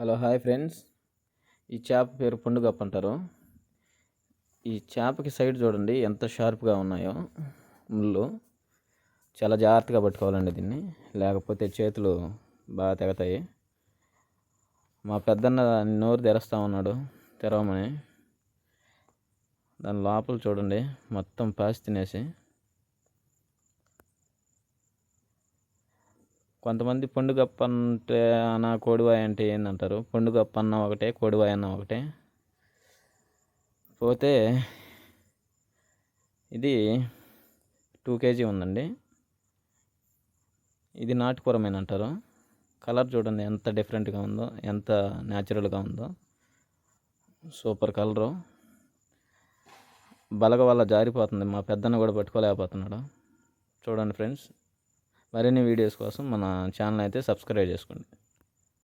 Hello hi friends. ఈ చేప పేరు పండుగప్ప అంటారు. ఈ చేపకి సైడ్ చూడండి ఎంత షార్ప్గా ఉన్నాయో ముళ్ళు. చాలా జాగ్రత్తగా పట్టుకోవాలండి దీన్ని. లేకపోతే చేతులు బాగా తెగతాయి. మా పెద్దన్న నోరు తెరుస్తా ఉన్నాడు తెరవమని. దాని లోపల చూడండి మొత్తం పాసి తినేసి. కొంతమంది పండుగప్ప అంటే అన్న కోడివాయ అంటే ఏందంటారు? పండుగప్ప అన్న ఒకటే కోడివాయ అన్న ఒకటే. పోతే ఇది టూ కేజీ ఉందండి. ఇది నాటుకూరమైన అంటారు కలర్ చూడండి ఎంత డిఫరెంట్గా ఉందో ఎంత న్యాచురల్గా ఉందో. Super colour. బలగ వల్ల జారిపోతుంది మా పెద్దన్న కూడా పట్టుకోలేకపోతున్నాడు. చూడండి ఫ్రెండ్స్. మరిన్ని వీడియోస్ కోసం మన ఛానల్ అయితే సబ్స్క్రైబ్ చేసుకోండి.